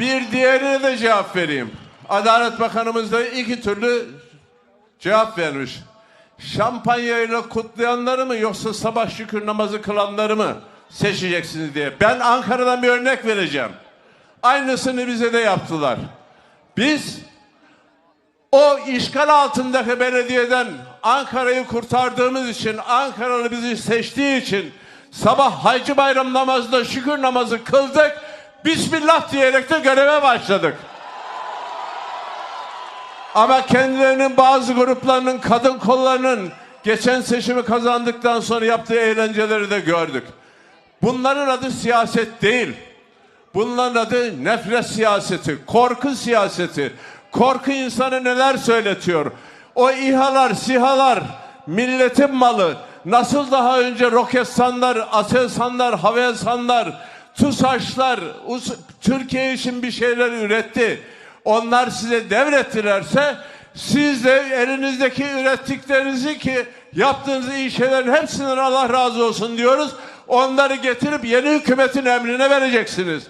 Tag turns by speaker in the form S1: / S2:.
S1: Bir diğerine de cevap vereyim. Adalet Bakanımız da iki türlü cevap vermiş. Şampanyayla kutlayanları mı yoksa sabah şükür namazı kılanları mı seçeceksiniz diye. Ben Ankara'dan bir örnek vereceğim. Aynısını bize de yaptılar. Biz o işgal altındaki belediyeden Ankara'yı kurtardığımız için, Ankaralı bizi seçtiği için sabah Hacı Bayram namazında şükür namazı kıldık. Bismillah diyerek de göreve başladık. Ama kendilerinin bazı gruplarının, kadın kollarının geçen seçimi kazandıktan sonra yaptığı eğlenceleri de gördük. Bunların adı siyaset değil. Bunların adı nefret siyaseti, korku siyaseti. Korku insanı neler söyletiyor? O İHA'lar, SİHA'lar, milletin malı. Nasıl daha önce Roketsanlar, Aselsanlar, Havelsanlar, TUSAŞlar Us- Türkiye için bir şeyler üretti. Onlar size devrettilerse siz de elinizdeki ürettiklerinizi ki yaptığınız iyi şeylerin hepsinden Allah razı olsun diyoruz. Onları getirip yeni hükümetin emrine vereceksiniz.